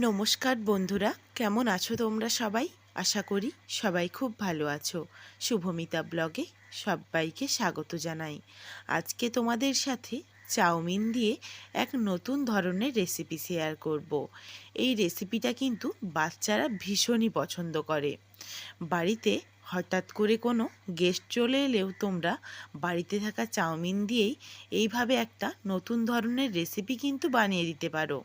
নমস্কার বন্ধুরা, কেমন আছো তোমরা সবাই? আশা করি সবাই খুব ভালো আছো। শুভমিতা ব্লগে সবাইকে স্বাগত জানাই। আজকে তোমাদের সাথে চাউমিন দিয়ে এক নতুন ধরনের রেসিপি শেয়ার করব। এই রেসিপিটা কিন্তু বাচ্চারা ভীষণই পছন্দ করে। বাড়িতে হঠাৎ করে কোনো গেস্ট চলে এলেও তোমরা বাড়িতে থাকা চাউমিন দিয়েই এইভাবে একটা নতুন ধরনের রেসিপি কিন্তু বানিয়ে দিতে পারো।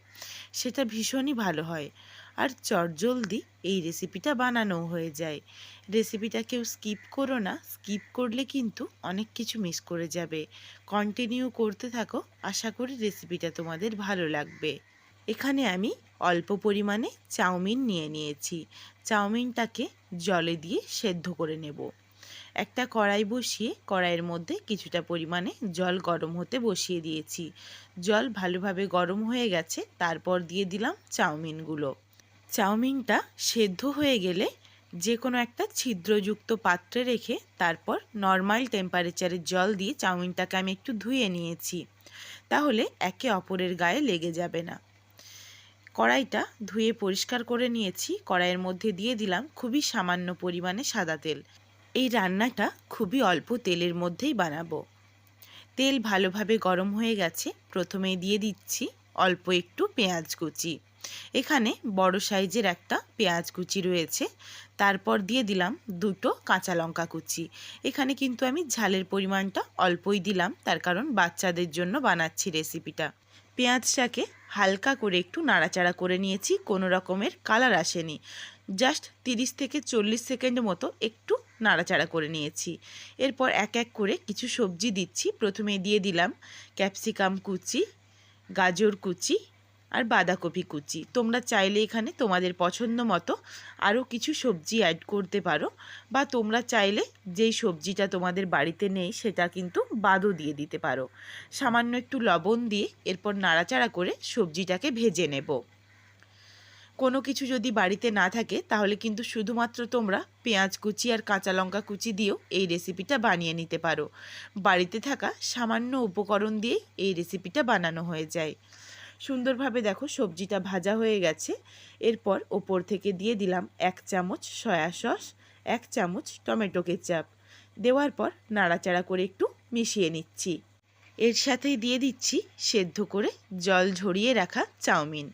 সেটা ভীষণই ভালো হয়। আর চটজলদি এই রেসিপিটা বানানো হয়ে যায়। রেসিপিটা কেউ স্কিপ করো না। স্কিপ করলে কিন্তু অনেক কিছু মিস করে যাবে। কন্টিনিউ করতে থাকো। আশা করি রেসিপিটা তোমাদের ভালো লাগবে। এখানে আমি অল্প পরিমাণে চাউমিন নিয়ে নিয়েছি। চাউমিনটাকে জলে দিয়ে সেদ্ধ করে নেব। একটা কড়াই বসিয়ে কড়াইয়ের মধ্যে কিছুটা পরিমাণে জল গরম হতে বসিয়ে দিয়েছি। জল ভালোভাবে গরম হয়ে গেছে, তারপর দিয়ে দিলাম চাউমিনগুলো। চাউমিনটা সেদ্ধ হয়ে গেলে যে কোনো একটা ছিদ্রযুক্ত পাত্রে রেখে তারপর নর্মাল টেম্পারেচারের জল দিয়ে চাউমিনটাকে আমি একটু ধুয়ে নিয়েছি। তাহলে একে অপরের গায়ে লেগে যাবে না। কড়াইটা ধুয়ে পরিষ্কার করে নিয়েছি। কড়াইয়ের মধ্যে দিয়ে দিলাম খুবই সামান্য পরিমাণে সাদা তেল। এই রান্নাটা খুবই অল্প তেলের মধ্যেই বানাবো। তেল ভালোভাবে গরম হয়ে গেছে। প্রথমে দিয়ে দিচ্ছি অল্প একটু পেঁয়াজ কুচি। এখানে বড় সাইজের একটা পেঁয়াজ কুচি রয়েছে। তারপর দিয়ে দিলাম দুটো কাঁচা লঙ্কা কুচি। এখানে কিন্তু আমি ঝালের পরিমাণটা অল্পই দিলাম। তার কারণ বাচ্চাদের জন্য বানাচ্ছি রেসিপিটা পেঁয়াজটাকে হালকা করে একটু নাড়াচাড়া করে নিয়েছি, কোনো রকমের কালার আসেনি। জাস্ট তিরিশ থেকে চল্লিশ সেকেন্ড মতো একটু নাড়াচাড়া করে নিয়েছি। এরপর এক এক করে কিছু সবজি দিচ্ছি। প্রথমে দিয়ে দিলাম ক্যাপসিকাম কুচি, গাজর কুচি আর বাঁধাকপি কুচি। তোমরা চাইলে এখানে তোমাদের পছন্দ মতো আরও কিছু সবজি অ্যাড করতে পারো বা তোমরা চাইলে যেই সবজিটা তোমাদের বাড়িতে নেই সেটা কিন্তু বাদও দিয়ে দিতে পারো। সামান্য একটু লবণ দিয়ে এরপর নাড়াচাড়া করে সবজিটাকে ভেজে নেব। কোনো কিছু যদি বাড়িতে না থাকে তাহলে কিন্তু শুধুমাত্র তোমরা পেঁয়াজ কুচি আর কাঁচা লঙ্কা কুচি দিয়েও এই রেসিপিটা বানিয়ে নিতে পারো। বাড়িতে থাকা সামান্য উপকরণ দিয়ে এই রেসিপিটা বানানো হয়ে যায়। সুন্দরভাবে দেখো সবজিটা ভাজা হয়ে গেছে। এরপর ওপর থেকে দিয়ে দিলাম এক চামচ সয়া সস, এক চামচ টমেটো কেচাপ। দেওয়ার পর নাড়াচাড়া করে একটু মিশিয়ে নিচ্ছি। এর সাথেই দিয়ে দিচ্ছি সেদ্ধ করে জল ঝরিয়ে রাখা চাউমিন।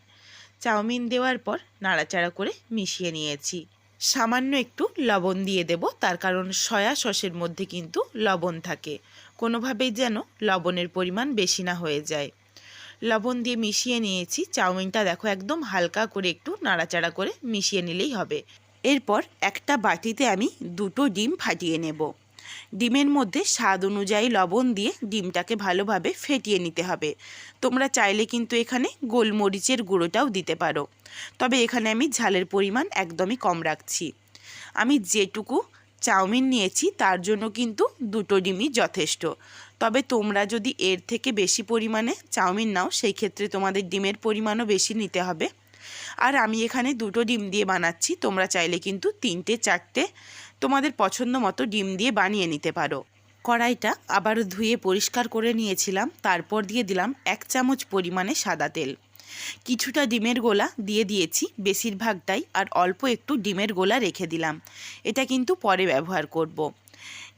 চাউমিন দেওয়ার পর নাড়াচাড়া করে মিশিয়ে নিয়েছি। সামান্য একটু লবণ দিয়ে দেব, তার কারণ সয়া সসের মধ্যে কিন্তু লবণ থাকে। কোনোভাবেই যেন লবণের পরিমাণ বেশি না হয়ে যায়। লবণ দিয়ে মিশিয়ে নিয়েছি। চাউমিনটা দেখো একদম হালকা করে একটু নাড়াচাড়া করে মিশিয়ে নিলেই হবে। এরপর একটা বাটিতে আমি দুটো ডিম ফাটিয়ে নেব। ডিমের মধ্যে স্বাদ অনুযায়ী লবণ দিয়ে ডিমটাকে ভালোভাবে ফেটিয়ে নিতে হবে। তোমরা চাইলে কিন্তু এখানে গোলমরিচের গুঁড়োটাও দিতে পারো। তবে এখানে আমি ঝালের পরিমাণ একদমই কম রাখছি। আমি যেটুকু চাউমিন নিয়েছি, তার জন্য কিন্তু দুটো ডিমই যথেষ্ট। তবে তোমরা যদি এর থেকে বেশি পরিমাণে চাউমিন নাও, সেই ক্ষেত্রে তোমাদের ডিমের পরিমাণও বেশি নিতে হবে। আর আমি এখানে দুটো ডিম দিয়ে বানাচ্ছি, তোমরা চাইলে কিন্তু তিনটে, চারটে তোমাদের পছন্দ মতো ডিম দিয়ে বানিয়ে নিতে পারো। কড়াইটা আবার ধুয়ে পরিষ্কার করে নিয়েছিলাম, তারপর দিয়ে দিলাম এক চামচ পরিমাণে সাদা তেল। কিছুটা ডিমের গোলা দিয়ে দিয়েছি, বেশিরভাগটাই, আর অল্প একটু ডিমের গোলা রেখে দিলাম। এটা কিন্তু পরে ব্যবহার করব।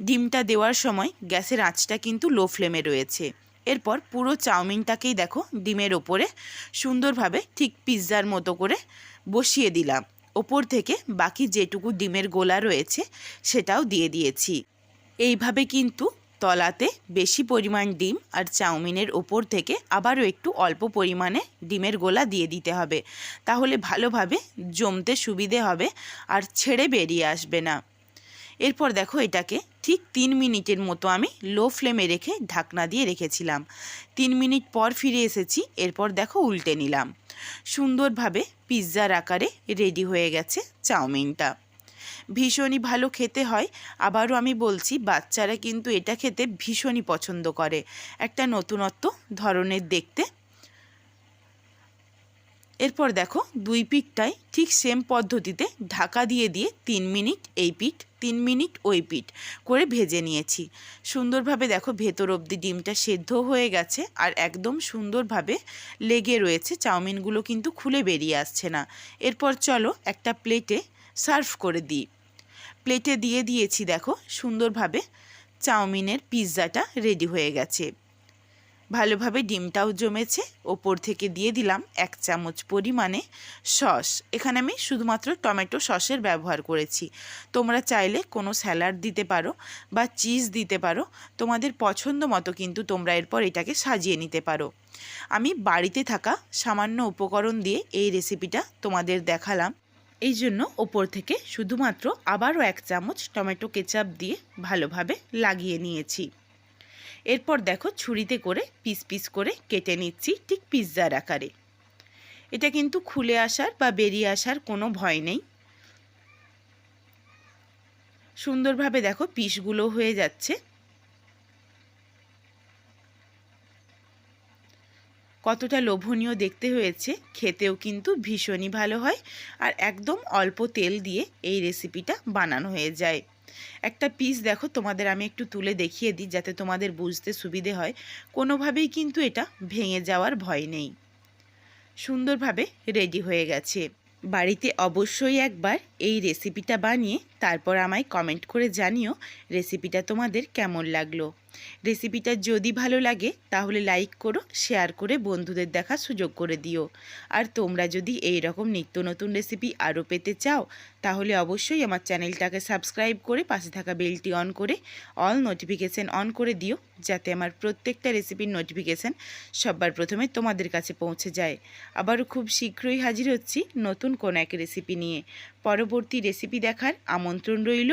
ডিমটা দেওয়ার সময় গ্যাসের আঁচটা কিন্তু লো ফ্লেমে রয়েছে। এরপর পুরো চাউমিনটাকেই দেখো ডিমের ওপরে সুন্দরভাবে ঠিক পিৎজার মতো করে বসিয়ে দিলাম। ওপর থেকে বাকি যেটুকু ডিমের গোলা রয়েছে সেটাও দিয়ে দিয়েছি। এইভাবে কিন্তু তলাতে বেশি পরিমাণ ডিম আর চাউমিনের ওপর থেকে আবারও একটু অল্প পরিমাণে ডিমের গোলা দিয়ে দিতে হবে। তাহলে ভালোভাবে জমতে সুবিধে হবে আর ছেড়ে বেরিয়ে আসবে না। এরপর দেখো এটাকে ঠিক তিন মিনিটের মতো আমি লো ফ্লেমে রেখে ঢাকনা দিয়ে রেখেছিলাম। তিন মিনিট পর ফিরে এসেছি, এরপর দেখো উল্টে নিলাম। সুন্দরভাবে পিৎজার আকারে রেডি হয়ে গেছে চাউমিনটা। ভীষণই ভালো খেতে হয়, আবারও আমি বলছি বাচ্চারা কিন্তু এটা খেতে ভীষণই পছন্দ করে। একটা নতুনত্ব ধরনের দেখতে এরপর দেখো দুই পিঠটাই ঠিক সেম পদ্ধতিতে ঢাকা দিয়ে দিয়ে তিন মিনিট এই পিঠ, তিন মিনিট ওই পিঠ করে ভেজে নিয়েছি। সুন্দরভাবে দেখো ভেতর অবধি ডিমটা সেদ্ধ হয়ে গেছে আর একদম সুন্দরভাবে লেগে রয়েছে। চাউমিনগুলো কিন্তু খুলে বেরিয়ে আসছে না। এরপর চলো একটা প্লেটে সার্ভ করে দিই। প্লেটে দিয়ে দিয়েছি দেখো সুন্দরভাবে চাউমিনের পিৎজাটা রেডি হয়ে গেছে। ভালোভাবে ডিমটাও জমেছে। ওপর থেকে দিয়ে দিলাম এক চামচ পরিমাণে সস। এখানে আমি শুধুমাত্র টমেটো সসের ব্যবহার করেছি। তোমরা চাইলে কোনো স্যালাড দিতে পারো বা চিজ দিতে পারো। তোমাদের পছন্দ মতো কিন্তু তোমরা এরপর এটাকে সাজিয়ে নিতে পারো। আমি বাড়িতে থাকা সামান্য উপকরণ দিয়ে এই রেসিপিটা তোমাদের দেখালাম। এই জন্য ওপর থেকে শুধুমাত্র আবারও এক চামচ টমেটো কেচাপ দিয়ে ভালোভাবে লাগিয়ে নিয়েছি। এরপর দেখো ছুরিতে করে পিস পিস করে কেটে নিচ্ছি ঠিক পিৎজার আকারে। এটা কিন্তু খুলে আসার বা বেরিয়ে আসার কোনো ভয় নেই। সুন্দরভাবে দেখো পিসগুলো হয়ে যাচ্ছে। কতটা লোভনীয় দেখতে হয়েছে, খেতেও কিন্তু ভীষণই ভালো হয় আর একদম অল্প তেল দিয়ে এই রেসিপিটা বানানো হয়ে যায়। একটা পিস দেখো, তোমাদের আমি একটু তুলে দেখিয়ে দিই যাতে তোমাদের বুঝতে সুবিধে হয়। কোনোভাবেই কিন্তু এটা ভেঙে যাওয়ার ভয় নেই। সুন্দরভাবে রেডি হয়ে গেছে। বাড়িতে অবশ্যই একবার এই রেসিপিটা বানিয়ে তারপর আমায় কমেন্ট করে জানিও রেসিপিটা তোমাদের কেমন লাগল। রেসিপিটা যদি ভালো লাগে, তাহলে লাইক করো শেয়ার করে বন্ধুদের দেখার সুযোগ করে দিও। আর তোমরা যদি এই রকম নিত্য নতুন রেসিপি আরও পেতে চাও, তাহলে অবশ্যই আমার চ্যানেলটাকে সাবস্ক্রাইব করে পাশে থাকা বেলটি অন করে অল নোটিফিকেশান অন করে দিও, যাতে আমার প্রত্যেকটা রেসিপির নোটিফিকেশান সবার প্রথমে তোমাদের কাছে পৌঁছে যায়। আবারও খুব শীঘ্রই হাজির হচ্ছি নতুন কোনো এক রেসিপি নিয়ে। পরবর্তী রেসিপি দেখার আমন্ত্রণ রইল।